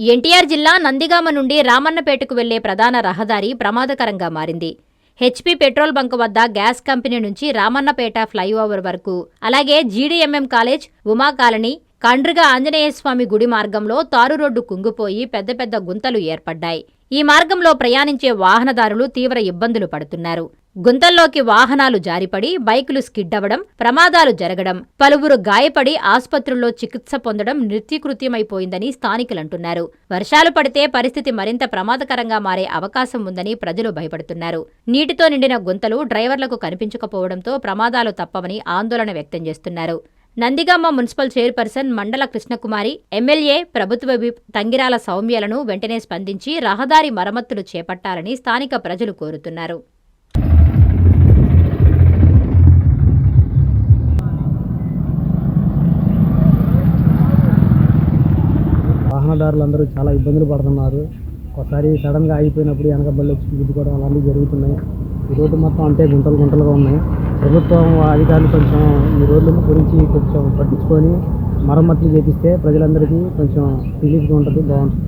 ఎన్టీఆర్ జిల్లా నందిగామ నుండి రామన్నపేటకు వెళ్ళే ప్రధాన రహదారి ప్రమాదకరంగా మారింది. హెచ్పీ పెట్రోల్ బంక్ వద్ద గ్యాస్ కంపెనీ నుంచి రామన్నపేట ఫ్లైఓవర్ వరకు అలాగే GDMM college Uma colony Kandriga Anjaneyaswamy గుడి మార్గంలో తారు రోడ్డు కుంగిపోయి పెద్ద పెద్ద గుంతలు ఏర్పడ్డాయి. ఈ మార్గంలో ప్రయాణించే వాహనదారులు తీవ్ర ఇబ్బందులు పడుతున్నారు. గుంతల్లోకి వాహనాలు జారిపడి బైకులు స్కిడ్ అవ్వడం ప్రమాదాలు జరగడం పలువురు గాయపడి ఆసుపత్రుల్లో చికిత్స పొందడం నిత్యకృత్యమైపోయిందని స్థానికులంటున్నారు. వర్షాలు పడితే పరిస్థితి మరింత ప్రమాదకరంగా మారే అవకాశం ఉందని ప్రజలు భయపడుతున్నారు. నీటితో నిండిన గుంతలు డ్రైవర్లకు కనిపించకపోవడంతో ప్రమాదాలు తప్పవని ఆందోళన వ్యక్తం చేస్తున్నారు. Nandigama municipal chairperson Mandala Krishnakumari MLA ప్రభుత్వ విప్ తంగిరాల సౌమ్యలను వెంటనే స్పందించి రహదారి మరమ్మతులు చేపట్టాలని స్థానిక ప్రజలు కోరుతున్నారు. వాహనదారులందరూ చాలా ఇబ్బందులు పడుతున్నారు. ఒకసారి సడన్గా ఆగిపోయినప్పుడు వెనక బళ్ళు వచ్చి గుద్దుకోవడం అలాంటివి జరుగుతున్నాయి. ఈ రోడ్డు మొత్తం అంటే గుంటలు గుంటలుగా ఉన్నాయి. ప్రభుత్వం అధికారులు కొంచెం ఈ రోడ్ల గురించి కొంచెం పట్టించుకొని మరమ్మతులు చేపిస్తే ప్రజలందరికీ కొంచెం రిలీఫ్గా ఉంటుంది బాగుంటుంది.